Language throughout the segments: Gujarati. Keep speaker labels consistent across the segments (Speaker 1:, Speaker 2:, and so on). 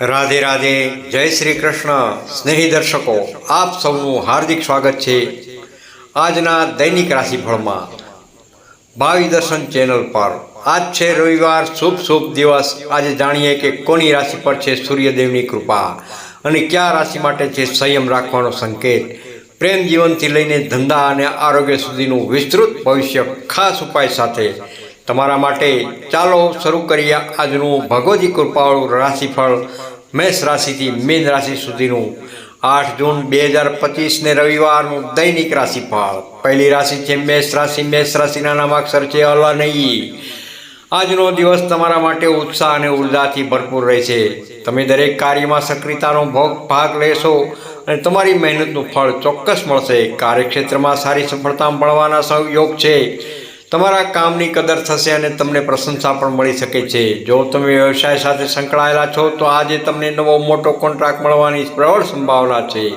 Speaker 1: રાધે રાધે, જય શ્રી કૃષ્ણ. સ્નેહી દર્શકો, આપ સૌનું હાર્દિક સ્વાગત છે આજના દૈનિક રાશિફળમાં. ભાવિ દર્શન ચેનલ પર. આજ છે રવિવાર, શુભ શુભ દિવસ. આજે જાણીએ કે કોની રાશિ પર છે સૂર્યદેવની કૃપા અને કયા રાશિ માટે છે સંયમ રાખવાનો સંકેત. પ્રેમ જીવનથી લઈને ધંધા અને આરોગ્ય સુધીનું વિસ્તૃત ભવિષ્ય ખાસ ઉપાય સાથે. તમારા માટે ચાલો શરૂ કરીએ આજનું ભગવતી કૃપાળું રાશિફળ. મેષ રાશિથી મીન રાશિ સુધીનું આઠ જૂન બે હજાર પચીસને રવિવારનું દૈનિક રાશિફળ. પહેલી રાશિ છે મેષ રાશિ. મેષ રાશિના નામાક્ષર છે અલનયી આજનો દિવસ તમારા માટે ઉત્સાહ અને ઉર્જાથી ભરપૂર રહેશે. તમે દરેક કાર્યમાં સક્રિયતાનો ભોગ ભાગ લેશો અને તમારી મહેનતનું ફળ ચોક્કસ મળશે. કાર્યક્ષેત્રમાં સારી સફળતા મળવાના સહયોગ છે. તમારા કામની કદર થશે અને તમને પ્રશંસા પણ મળી શકે છે. જો તમે વ્યવસાય સાથે સંકળાયેલા છો, તો આજે તમને નવો મોટો કોન્ટ્રાક્ટ મળવાની પ્રબળ સંભાવના છે.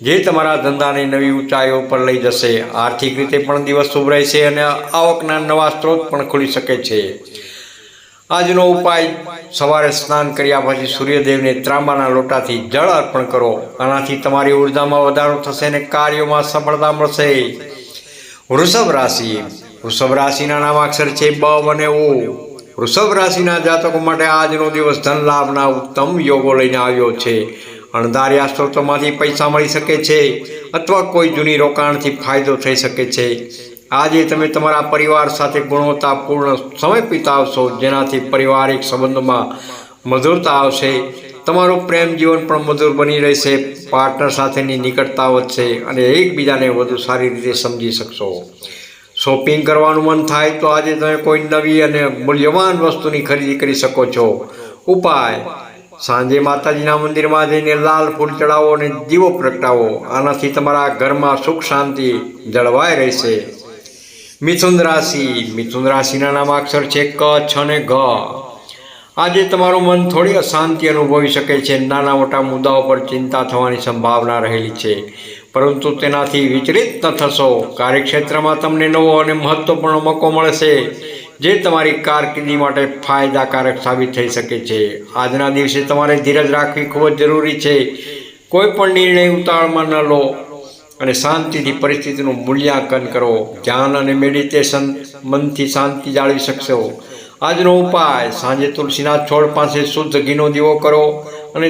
Speaker 1: જે તમારા ધંધાને નવી ઊંચાઈઓ પર લઈ જશે. આર્થિક રીતે પણ દિવસ શુભ રહેશે અને આવકના નવા સ્ત્રોત પણ ખુલી શકે છે. આજનો ઉપાય, સવારે સ્નાન કર્યા પછી સૂર્યદેવને ત્રાંબાના લોટાથી જળ અર્પણ કરો. આનાથી તમારી ઉર્જામાં વધારો થશે અને કાર્યોમાં સફળતા મળશે. વૃષભ રાશિ વૃષભ રાશિના નામાક્ષર છે બ અને ઓ. વૃષભ રાશિના જાતકો માટે આજનો દિવસ ધન લાભના ઉત્તમ યોગો લઈને આવ્યો છે. અણધાર્યા સ્ત્રોતોમાંથી પૈસા મળી શકે છે અથવા કોઈ જૂની રોકાણથી ફાયદો થઈ શકે છે. આજે તમે તમારા પરિવાર સાથે ગુણવત્તાપૂર્ણ સમય વિતાવશો, જેનાથી પારિવારિક સંબંધોમાં મધુરતા આવશે. તમારું પ્રેમ જીવન પણ મધુર બની રહેશે, પાર્ટનર સાથેની નિકટતા વધશે અને એકબીજાને વધુ સારી રીતે સમજી શકશો. શોપિંગ કરવાનું મન થાય તો આજે તમે કોઈ નવી અને મૂલ્યવાન વસ્તુની ખરીદી કરી શકો છો. ઉપાય. સાંજે માતાજીના મંદિરમાં જઈને લાલ ફૂલ ચડાવો અને દીવો પ્રગટાવો. આનાથી તમારા ઘરમાં સુખ શાંતિ જળવાઈ રહેશે. મિથુન રાશિ. મિથુન રાશિના નામાક્ષર છે ક, છ અને ઘ. આજે તમારું મન થોડી અશાંતિ અનુભવી શકે છે. નાના મોટા મુદ્દાઓ પર ચિંતા થવાની સંભાવના રહેલી છે. પરંતુ તેનાથી વિચલિત ન થશો. કાર્યક્ષેત્રમાં તમને નવો અને મહત્વપૂર્ણ મોકો મળશે, જે તમારી કારકિર્દી માટે ફાયદાકારક સાબિત થઈ શકે છે. આજના દિવસે તમારે ધીરજ રાખવી ખૂબ જ જરૂરી છે. કોઈ પણ નિર્ણય ઉતાવળમાં ન લો અને શાંતિથી પરિસ્થિતિનું મૂલ્યાંકન કરો. ધ્યાન અને મેડિટેશન મનથી શાંતિ જાળવી શકશો. આજનો ઉપાય, સાંજે તુલસીના છોડ પાસે શુદ્ધ ઘીનો દીવો કરો. અને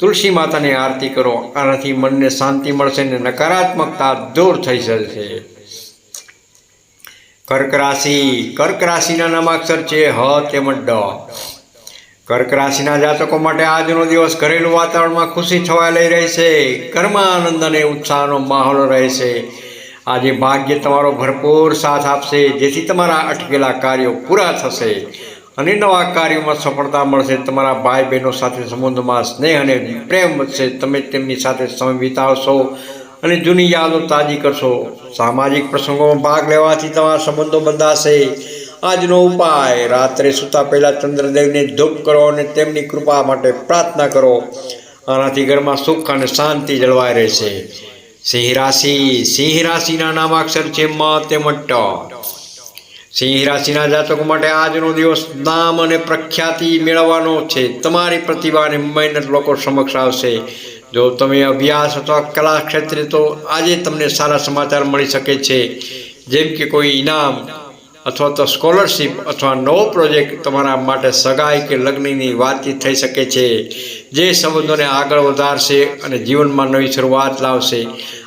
Speaker 1: તુલસી માતાની આરતી કરો, આનાથી મનને શાંતિ મળશે અને નકારાત્મકતા દૂર થઈ જશે. કર્ક રાશિ, કર્ક રાશિના નામાક્ષર છે હ તેમજ ડ. કર્ક રાશિના જાતકો માટે આજનો દિવસ ઘરેલું વાતાવરણમાં ખુશી છવાયેલી રહેશે ઘરમાં આનંદ અને ઉત્સાહનો માહોલ રહેશે આજે ભાગ્ય તમારો ભરપૂર સાથ આપશે, જેથી તમારા અટકેલા કાર્યો પૂરા થશે. અને નવા કાર્યોમાં સફળતા મળશે. તમારા ભાઈ બહેનો સાથે સંબંધોમાં સ્નેહ અને પ્રેમ વધશે. તમે તેમની સાથે સમય વિતાવશો અને જૂની યાદો તાજી કરશો. સામાજિક પ્રસંગોમાં ભાગ લેવાથી તમારા સંબંધો બંધાશે આજનો ઉપાય, રાત્રે સૂતા પહેલાં ચંદ્રદેવને ધૂપ કરો અને તેમની કૃપા માટે પ્રાર્થના કરો. આનાથી ઘરમાં સુખ અને શાંતિ જળવાઈ રહેશે. સિંહ રાશિ, સિંહ રાશિના નામાક્ષર છે મ તેમજ ટ. સિંહ રાશિના જાતકો માટે આજનો દિવસ નામ અને પ્રખ્યાતિ મેળવવાનો છે. તમારી પ્રતિભા મહેનત લોકો સમક્ષ આવશે. જો તમે અભ્યાસ અથવા કલા ક્ષેત્રે તો આજે તમને સારા સમાચાર મળી શકે છે. જેમ કે કોઈ ઇનામ અથવા તો સ્કોલરશિપ અથવા નવો પ્રોજેક્ટ તમારા માટે સગાઈ કે લગ્નની વાતચીત થઈ શકે છે. જે સંબંધોને આગળ વધારશે અને જીવનમાં નવી શરૂઆત લાવશે.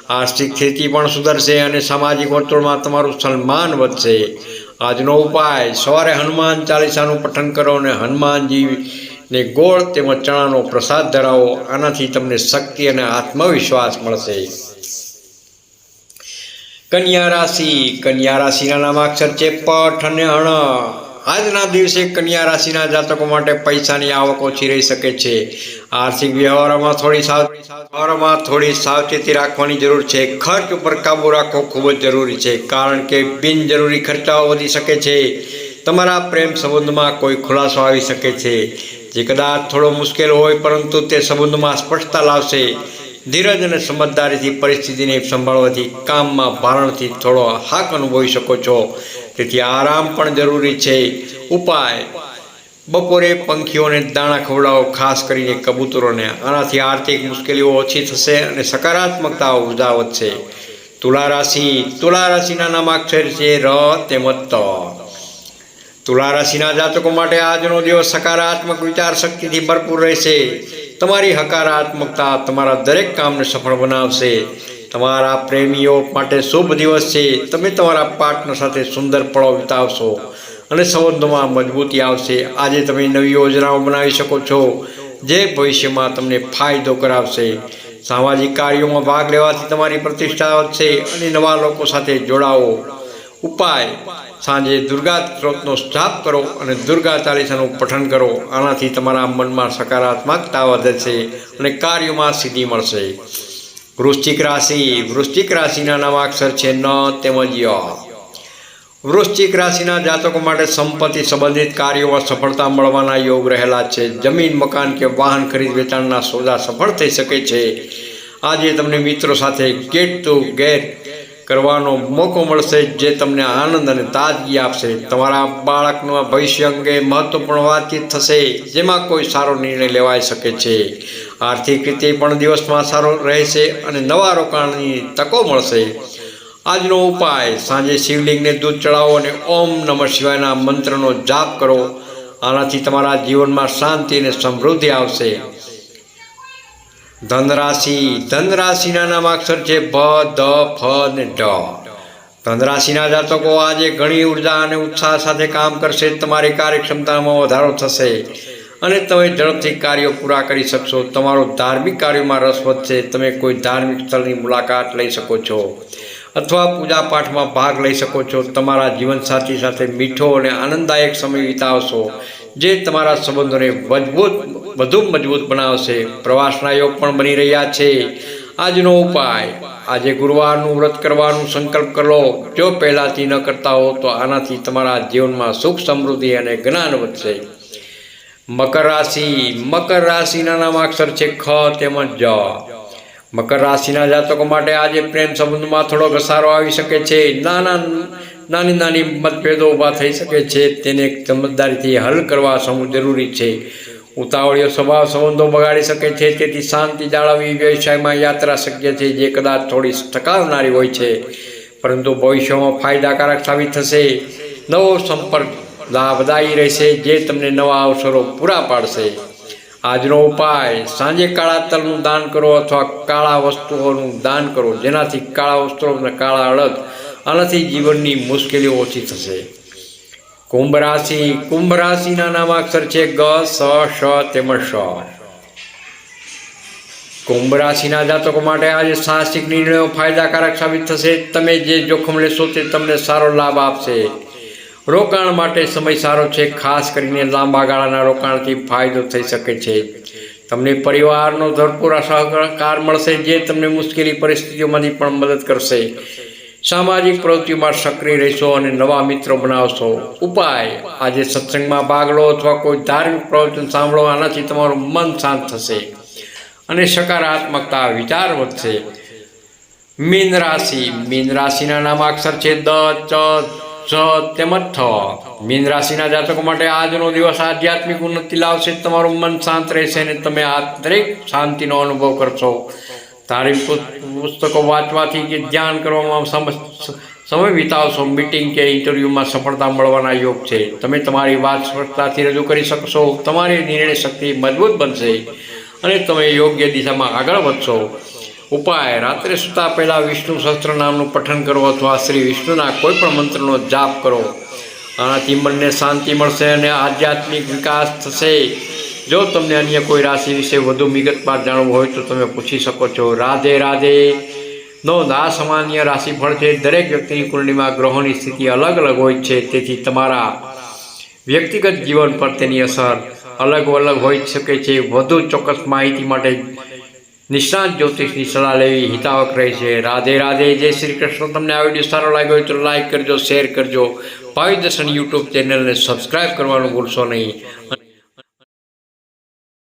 Speaker 1: આર્થિક સ્થિતિ પણ સુધરશે અને સામાજિક વર્તુળમાં તમારું સન્માન વધશે. આજનો ઉપાય, સવારે હનુમાન ચાલીસાનું પઠન કરો અને હનુમાનજીને ગોળ તેમજ ચણાનો પ્રસાદ ધરાવો. આનાથી તમને શક્તિ અને આત્મવિશ્વાસ મળશે. કન્યા રાશિ, કન્યા રાશિના નામાક્ષર છે પઠ અને અણ આજના દિવસે કન્યા રાશિના જાતકો માટે પૈસાની આવક ઓછી રહી શકે છે. આર્થિક વ્યવહારોમાં થોડી વ્યવહારોમાં થોડી સાવચેતી રાખવાની જરૂર છે. ખર્ચ ઉપર કાબુ રાખવો ખૂબ જ જરૂરી છે, કારણ કે બિનજરૂરી ખર્ચાઓ વધી શકે છે. તમારા પ્રેમ સંબંધમાં કોઈ ખુલાસો આવી શકે છે. જે કદાચ થોડો મુશ્કેલ હોય, પરંતુ તે સંબંધમાં સ્પષ્ટતા લાવશે. ધીરજ અને સમજદારીથી, પરિસ્થિતિને સંભાળવાથી, કામમાં ભારણથી થોડો હાક અનુભવી શકો છો. તેથી આરામ પણ જરૂરી છે. ઉપાય. બપોરે પંખીઓને દાણા ખવડાવો, ખાસ કરીને કબૂતરોને. આનાથી આર્થિક મુશ્કેલીઓ ઓછી થશે અને સકારાત્મકતા ઊર્જા વધશે તુલા રાશિ. તુલા રાશિના નામાક્ષર છે ર તેમજ ત. તુલા રાશિના જાતકો માટે આજનો દિવસ સકારાત્મક વિચાર શક્તિથી ભરપૂર રહેશે. તમારી હકારાત્મકતા તમારા દરેક કામને સફળ બનાવશે. તમારા પ્રેમીઓ માટે શુભ દિવસ છે. તમે તમારા પાર્ટનર સાથે સુંદર પળો વિતાવશો અને સંબંધોમાં મજબૂતી આવશે. આજે તમે નવી યોજનાઓ બનાવી શકો છો, જે ભવિષ્યમાં તમને ફાયદો કરાવશે. સામાજિક કાર્યોમાં ભાગ લેવાથી તમારી પ્રતિષ્ઠા વધશે અને નવા લોકો સાથે જોડાવો. ઉપાય સાંજે દુર્ગા સ્ત્રોતનો જાપ કરો અને દુર્ગા ચાલીસાનું પઠન કરો. આનાથી તમારા મનમાં સકારાત્મકતા વધે છે અને કાર્યોમાં સિદ્ધિ મળશે. વૃશ્ચિક રાશિ, વૃશ્ચિક રાશિના નામાક્ષર છે ન તેમજ ય. વૃશ્ચિક રાશિના જાતકો માટે સંપત્તિ સંબંધિત કાર્યોમાં સફળતા મળવાના યોગ રહેલા છે. જમીન, મકાન કે વાહન ખરીદ વેચાણના સોદા સફળ થઈ શકે છે. આજે તમને મિત્રો સાથે ગેટ ટુ ગેટ કરવાનો મોકો મળશે જે તમને આનંદ અને તાજગી આપશે. તમારા બાળકના ભવિષ્ય અંગે મહત્વપૂર્ણ વાતચીત થશે, જેમાં કોઈ સારો નિર્ણય લેવાઈ શકે છે. આર્થિક રીતે પણ દિવસમાં સારો રહેશે અને નવા રોકાણની તકો મળશે. આજનો ઉપાય, સાંજે શિવલિંગને દૂધ ચડાવો અને ઓમ નમઃ શિવાયના મંત્રનો જાપ કરો. આનાથી તમારા જીવનમાં શાંતિ અને સમૃદ્ધિ આવશે. ધનરાશિ, ધનરાશિના નામાક્ષર છે ભ ધ ફ ને ઢ ધનરાશિના જાતકો આજે ઘણી ઊર્જા અને ઉત્સાહ સાથે કામ કરશે. તમારી કાર્યક્ષમતામાં વધારો થશે અને તમે ઝડપથી કાર્યો પૂરા કરી શકશો. તમારો ધાર્મિક કાર્યોમાં રસ વધશે. તમે કોઈ ધાર્મિક સ્થળની મુલાકાત લઈ શકો છો અથવા પૂજા પાઠમાં ભાગ લઈ શકો છો. તમારા જીવનસાથી સાથે મીઠો અને આનંદદાયક સમય વિતાવશો. જે તમારા સંબંધોને મજબૂત, વધુ મજબૂત બનાવશે. પ્રવાસના યોગ પણ બની રહ્યા છે. આજનો ઉપાય, આજે ગુરુવારનું વ્રત કરવાનું સંકલ્પ કરો. જો પહેલાંથી ન કરતા હો, તો આનાથી તમારા જીવનમાં સુખ સમૃદ્ધિ અને જ્ઞાન વધશે. મકર રાશિ, મકર રાશિના નામ અક્ષર છે ખ તેમજ જ. મકર રાશિના જાતકો માટે આજે પ્રેમ સંબંધમાં થોડો ઘસારો આવી શકે છે. નાના, નાની નાની મતભેદો ઊભા થઈ શકે છે. તેને સમજદારીથી હલ કરવા સમૂહ જરૂરી છે. ઉતાવળીઓ સ્વભાવ સંબંધો બગાડી શકે છે. તેથી શાંતિ જાળવવી વ્યવસાયમાં યાત્રા શક્ય છે, જે કદાચ થોડી ટકાવનારી હોય છે. પરંતુ ભવિષ્યમાં ફાયદાકારક સાબિત થશે. નવો સંપર્ક લાભદાયી રહેશે, જે તમને નવા અવસરો પૂરા પાડશે. આજનો ઉપાય, સાંજે કાળા તલનું દાન કરો અથવા કાળા વસ્તુઓનું દાન કરો, જેનાથી કાળા વસ્ત્રો અને કાળા અડદ આનાથી જીવનની મુશ્કેલીઓ ઓછી થશે. કુંભ રાશિ, કુંભ રાશિના નામાક્ષર છે ગ, સ, શ, તેમજ શ. કુંભ રાશિના જાતકો માટે આજે સાહસિક નિર્ણયો ફાયદાકારક સાબિત થશે. તમે જે જોખમ લેશો તે તમને સારો લાભ આપશે. રોકાણ માટે સમય સારો છે, ખાસ કરીને લાંબા ગાળાના રોકાણથી ફાયદો થઈ શકે છે. તમને પરિવારનો ભરપૂર સહકાર મળશે, જે તમને મુશ્કેલી પરિસ્થિતિઓમાંથી પણ મદદ કરશે. સામાજિક પ્રવૃત્તિમાં સક્રિય રહેશો અને નવા મિત્રો બનાવશો. ઉપાય, આજે સત્સંગમાં ભાગ લો અથવા કોઈ ધાર્મિક પ્રવચન સાંભળો, આનાથી તમારું મન શાંત થશે અને સકારાત્મકતા, વિચાર વધશે. મીન રાશિ, મીન રાશિના નામ અક્ષર છે દ, ચ સ તેમજ થ મીન રાશિના જાતકો માટે આજનો દિવસ આધ્યાત્મિક ઉન્નતિ લાવશે. તમારું મન શાંત રહેશે અને તમે આંતરિક શાંતિનો અનુભવ કરશો. ધાર્મિક પુસ્તકો વાંચવાથી કે ધ્યાન કરવામાં સમય વિતાવશો. મિટિંગ કે ઇન્ટરવ્યૂમાં સફળતા મળવાના યોગ છે. તમે તમારી વાત સ્પષ્ટતાથી રજૂ કરી શકશો. તમારી નિર્ણય શક્તિ મજબૂત બનશે અને તમે યોગ્ય દિશામાં આગળ વધશો. ઉપાય. રાત્રે સૂતા પહેલાં વિષ્ણુ સહસ્ત્ર નામનું પઠન કરો અથવા શ્રી વિષ્ણુના કોઈ પણ મંત્રનો જાપ કરો. આનાથી મનને શાંતિ મળશે અને આધ્યાત્મિક વિકાસ થશે. જો તમને અન્ય કોઈ રાશિ વિશે વધુ વિગતવાર જાણવું હોય તો તમે પૂછી શકો છો. રાધે રાધે. નોંધ આ સામાન્ય રાશિફળ છે. દરેક વ્યક્તિની કુંડળીમાં ગ્રહોની સ્થિતિ અલગ અલગ હોય છે. તેથી તમારા વ્યક્તિગત જીવન પર તેની અસર અલગ અલગ હોઈ શકે છે. વધુ ચોક્કસ માહિતી માટે નિષ્ણાત જ્યોતિષની સલાહ લેવી, હિતાવક રહે છે. રાધે રાધે, જય શ્રી કૃષ્ણ. તમને આ વીડિયો સારો લાગ્યો હોય તો લાઈક કરજો શેર કરજો. ભાવિ દર્શન યુટ્યુબ ચેનલને સબસ્ક્રાઈબ કરવાનું ભૂલશો નહીં.